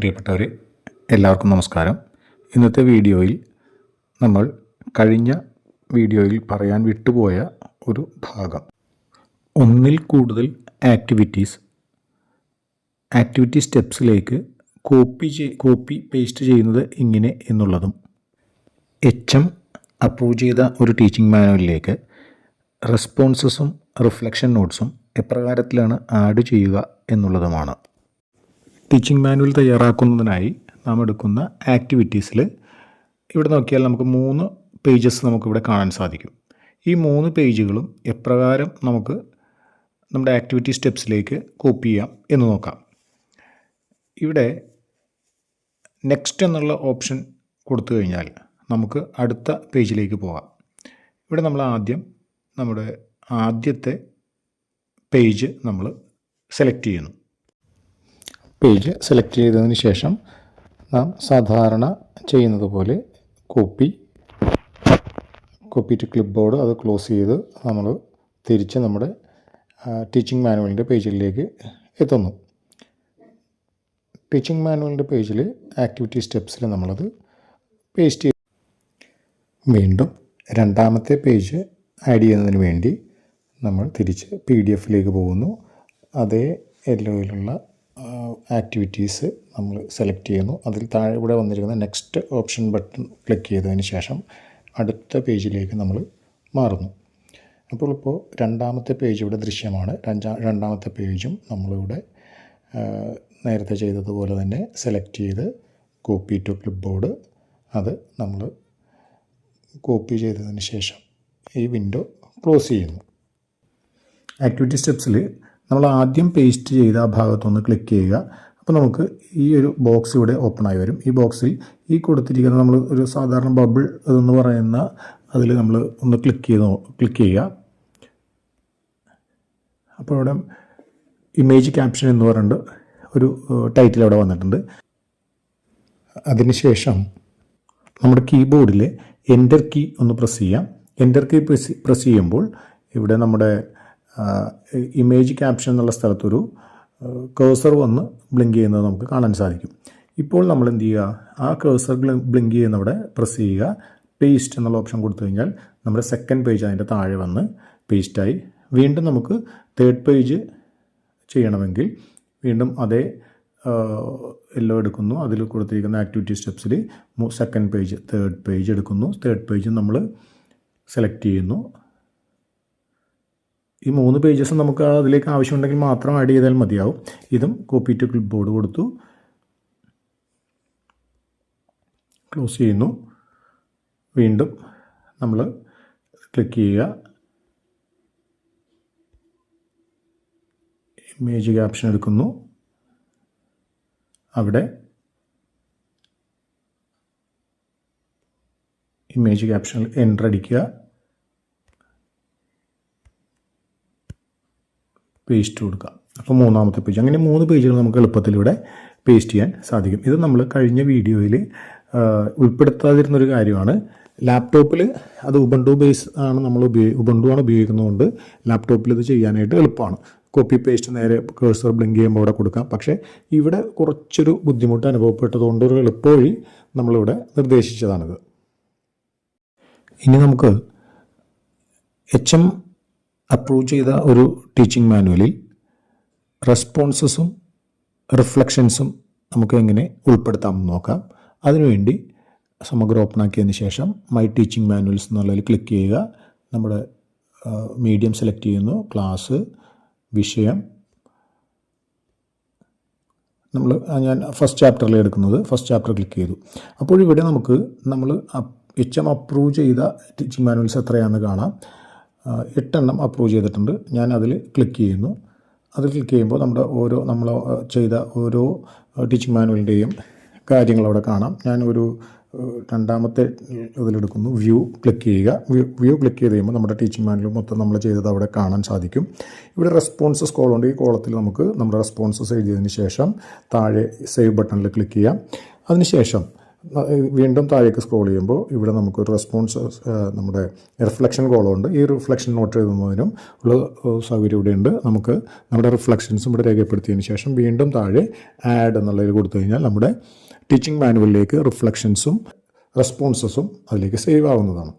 പ്രിയപ്പെട്ടവരെ എല്ലാവർക്കും നമസ്കാരം. ഇന്നത്തെ വീഡിയോയിൽ നമ്മൾ കഴിഞ്ഞ വീഡിയോയിൽ പറയാൻ വിട്ടുപോയ ഒരു ഭാഗം. ഒന്നിൽ കൂടുതൽ ആക്ടിവിറ്റീസ് ആക്ടിവിറ്റി സ്റ്റെപ്സിലേക്ക് കോപ്പി കോപ്പി പേസ്റ്റ് ചെയ്യുന്നത് ഇങ്ങനെ എന്നുള്ളതും എച്ച് എം അപ്രൂവ് ചെയ്ത ഒരു ടീച്ചിങ് മാനുവലിലേക്ക് റെസ്പോൺസസും റിഫ്ലക്ഷൻ നോട്ട്സും എപ്രകാരത്തിലാണ് ആഡ് ചെയ്യുക എന്നുള്ളതുമാണ്. ടീച്ചിങ് മാനുവൽ തയ്യാറാക്കുന്നതിനായി നാം എടുക്കുന്ന ആക്ടിവിറ്റീസിൽ ഇവിടെ നോക്കിയാൽ നമുക്ക് മൂന്ന് പേജസ് നമുക്കിവിടെ കാണാൻ സാധിക്കും. ഈ മൂന്ന് പേജുകളും എപ്രകാരം നമുക്ക് നമ്മുടെ ആക്ടിവിറ്റി സ്റ്റെപ്സിലേക്ക് കോപ്പി ചെയ്യാം എന്ന് നോക്കാം. ഇവിടെ നെക്സ്റ്റ് എന്നുള്ള ഓപ്ഷൻ കൊടുത്തു കഴിഞ്ഞാൽ നമുക്ക് അടുത്ത പേജിലേക്ക് പോകാം. ഇവിടെ നമ്മൾ ആദ്യം നമ്മുടെ ആദ്യത്തെ പേജ് നമ്മൾ സെലക്ട് ചെയ്യുന്നു. പേജ് സെലക്ട് ചെയ്തതിന് ശേഷം നാം സാധാരണ ചെയ്യുന്നത് പോലെ copy copy to clipboard അത് ക്ലോസ് ചെയ്ത് നമ്മൾ തിരിച്ച് നമ്മുടെ ടീച്ചിങ് മാനുവലിന്റെ പേജിലേക്ക് എത്തുന്നു. ടീച്ചിങ് മാനുവലിന്റെ പേജിൽ ആക്ടിവിറ്റി സ്റ്റെപ്സിൽ നമ്മളത് പേസ്റ്റ് ചെയ്യും വീണ്ടും രണ്ടാമത്തെ പേജ് ആഡ് ചെയ്യുന്നതിന് വേണ്ടി നമ്മൾ തിരിച്ച് പി ഡി എഫിലേക്ക് പോകുന്നു. അതേ യെല്ലോയിലുള്ള ആക്ടിവിറ്റീസ് നമ്മൾ സെലക്ട് ചെയ്യുന്നു. അതിൽ താഴെ ഇവിടെ വന്നിരിക്കുന്ന നെക്സ്റ്റ് ഓപ്ഷൻ ബട്ടൺ ക്ലിക്ക് ചെയ്തതിന് ശേഷം അടുത്ത പേജിലേക്ക് നമ്മൾ മാറുന്നു. അപ്പോൾ ഇപ്പോൾ രണ്ടാമത്തെ പേജ് ഇവിടെ ദൃശ്യമാണ്. രണ്ടാ രണ്ടാമത്തെ പേജും നമ്മളിവിടെ നേരത്തെ ചെയ്തതുപോലെ തന്നെ സെലക്ട് ചെയ്ത് കോപ്പി ടു ക്ലിപ്പ് ബോർഡ് അത് നമ്മൾ കോപ്പി ചെയ്തതിന് ശേഷം ഈ വിൻഡോ ക്ലോസ് ചെയ്യുന്നു. ആക്ടിവിറ്റി സ്റ്റെപ്സിൽ നമ്മൾ ആദ്യം പേസ്റ്റ് ചെയ്ത ആ ഭാഗത്തൊന്ന് ക്ലിക്ക് ചെയ്യുക. അപ്പോൾ നമുക്ക് ഈ ഒരു ബോക്സ് ഇവിടെ ഓപ്പൺ ആയി വരും. ഈ ബോക്സിൽ ഈ കൊടുത്തിരിക്കുന്ന നമ്മൾ ഒരു സാധാരണ ബബിൾ എന്ന് പറയുന്ന അതിൽ നമ്മൾ ഒന്ന് ക്ലിക്ക് ചെയ്ത് ക്ലിക്ക് ചെയ്യുക. അപ്പോൾ ഇവിടെ ഇമേജ് ക്യാപ്ഷൻ എന്ന് പറഞ്ഞിട്ട് ഒരു ടൈറ്റിൽ അവിടെ വന്നിട്ടുണ്ട്. അതിനുശേഷം നമ്മുടെ കീബോർഡിൽ എന്റർ കീ ഒന്ന് പ്രസ് ചെയ്യാം. എന്റർ കീ പ്രസ് പ്രസ് ചെയ്യുമ്പോൾ ഇവിടെ നമ്മുടെ ഇമേജ് ക്യാപ്ഷൻ എന്നുള്ള സ്ഥലത്തൊരു കേഴ്സർ വന്ന് ബ്ലിങ്ക് ചെയ്യുന്നത് നമുക്ക് കാണാൻ സാധിക്കും. ഇപ്പോൾ നമ്മൾ എന്ത് ചെയ്യുക? ആ കേഴ്സർ ബ്ലിങ്ക് ചെയ്യുന്നവിടെ പ്രസ് ചെയ്യുക. പേസ്റ്റ് എന്നുള്ള ഓപ്ഷൻ കൊടുത്തു കഴിഞ്ഞാൽ നമ്മുടെ സെക്കൻഡ് പേജ് അതിന്റെ താഴെ വന്ന് പേസ്റ്റായി വീണ്ടും നമുക്ക് തേർഡ് പേജ് ചെയ്യണമെങ്കിൽ വീണ്ടും അതേ എല്ലോ എടുക്കുന്നു. അതിൽ കൊടുത്തിരിക്കുന്ന ആക്ടിവിറ്റി സ്റ്റെപ്സിൽ സെക്കൻഡ് പേജ് തേർഡ് പേജ് എടുക്കുന്നു. തേർഡ് പേജ് നമ്മൾ സെലക്ട് ചെയ്യുന്നു. ഈ മൂന്ന് പേജസും നമുക്ക് അതിലേക്ക് ആവശ്യമുണ്ടെങ്കിൽ മാത്രം ആഡ് ചെയ്താൽ മതിയാവും. ഇതും കോപ്പി ടു ക്ലിപ്പ് ബോർഡ് കൊടുത്തു. ക്ലോസ് ചെയ്യുന്നു. വീണ്ടും നമ്മൾ ക്ലിക്ക് ചെയ്യുക. ഇമേജ് ക്യാപ്ഷൻ എടുക്കുന്നു. അവിടെ ഇമേജ് ക്യാപ്ഷനിൽ എന്റർ അടിക്കുക. പേസ്റ്റ് കൊടുക്കുക. അപ്പോൾ മൂന്നാമത്തെ പേജ് അങ്ങനെ മൂന്ന് പേജുകൾ നമുക്ക് എളുപ്പത്തിലൂടെ പേസ്റ്റ് ചെയ്യാൻ സാധിക്കും. ഇത് നമ്മൾ കഴിഞ്ഞ വീഡിയോയിൽ ഉൾപ്പെടുത്താതിരുന്നൊരു കാര്യമാണ്. ലാപ്ടോപ്പിൽ അത് ഉബണ്ടു ബേസ് ആണ് നമ്മൾ ഉപയോഗി ഉബണ്ടു ആണ് ഉപയോഗിക്കുന്നതുകൊണ്ട് ലാപ്ടോപ്പിൽ ഇത് ചെയ്യാനായിട്ട് എളുപ്പമാണ്. കോപ്പി പേസ്റ്റ് നേരെ കേഴ്സർ ബ്ലിങ്ക് ചെയ്യുമ്പോൾ അവിടെ കൊടുക്കാം. പക്ഷേ ഇവിടെ കുറച്ചൊരു ബുദ്ധിമുട്ട് അനുഭവപ്പെട്ടതുകൊണ്ട് ഒരു എളുപ്പവഴി നമ്മളിവിടെ നിർദ്ദേശിച്ചതാണിത്. ഇനി നമുക്ക് എച്ച് എം അപ്രൂവ് ചെയ്ത ഒരു ടീച്ചിങ് മാനുവലിൽ റെസ്പോൺസസും റിഫ്ലക്ഷൻസും നമുക്ക് എങ്ങനെ ഉൾപ്പെടുത്താമെന്ന് നോക്കാം. അതിനുവേണ്ടി സമഗ്രം ഓപ്പൺ ആക്കിയതിന് ശേഷം മൈ ടീച്ചിങ് മാനുവൽസ് എന്നുള്ളതിൽ ക്ലിക്ക് ചെയ്യുക. നമ്മുടെ മീഡിയം സെലക്ട് ചെയ്യുന്നു. ക്ലാസ് വിഷയം. നമ്മൾ ഞാൻ ഫസ്റ്റ് ചാപ്റ്ററിൽ എടുക്കുന്നത്. ഫസ്റ്റ് ചാപ്റ്റർ ക്ലിക്ക് ചെയ്തു. അപ്പോൾ ഇവിടെ നമുക്ക് നമ്മൾ എച്ച് എം അപ്രൂവ് ചെയ്ത ടീച്ചിങ് മാനുവൽസ് എത്രയാണെന്ന് കാണാം. എട്ടെണ്ണം അപ്രൂവ് ചെയ്തിട്ടുണ്ട്. ഞാൻ അതിൽ ക്ലിക്ക് ചെയ്യുന്നു. അതിൽ ക്ലിക്ക് ചെയ്യുമ്പോൾ നമ്മുടെ ഓരോ നമ്മൾ ചെയ്ത ഓരോ ടീച്ചിങ് മാനുവലിന്റെയും കാര്യങ്ങൾ അവിടെ കാണാം. ഞാൻ ഒരു രണ്ടാമത്തെ ഇതിലെടുക്കുന്നു. വ്യൂ ക്ലിക്ക് ചെയ്യുക. വ്യൂ വ്യൂ ക്ലിക്ക് ചെയ്ത് കഴിയുമ്പോൾ നമ്മുടെ ടീച്ചിങ് മാനുവൽ മൊത്തം നമ്മൾ ചെയ്തത് അവിടെ കാണാൻ സാധിക്കും. ഇവിടെ റെസ്പോൺസസ് കോളുണ്ട് ഈ കോളത്തിൽ നമുക്ക് നമ്മുടെ റെസ്പോൺസസ് എഴുതിയതിന് ശേഷം താഴെ സേവ് ബട്ടണിൽ ക്ലിക്ക് ചെയ്യാം. അതിനുശേഷം വീണ്ടും താഴേക്ക് സ്ക്രോൾ ചെയ്യുമ്പോൾ ഇവിടെ നമുക്ക് റെസ്പോൺസ് നമ്മുടെ റിഫ്ലക്ഷൻ കോളമുണ്ട് ഈ റിഫ്ലക്ഷൻ നോട്ട് എഴുതുന്നതിനും ഉള്ള സൗകര്യം ഇവിടെയുണ്ട് നമുക്ക് നമ്മുടെ റിഫ്ലക്ഷൻസ് ഇവിടെ രേഖപ്പെടുത്തിയതിന് ശേഷം വീണ്ടും താഴെ ആഡ് എന്നുള്ളതിൽ കൊടുത്തു കഴിഞ്ഞാൽ നമ്മുടെ ടീച്ചിങ് മാനുവലിലേക്ക് റിഫ്ലക്ഷൻസും റെസ്പോൺസസും അതിലേക്ക് സേവ് ആവുന്നതാണ്.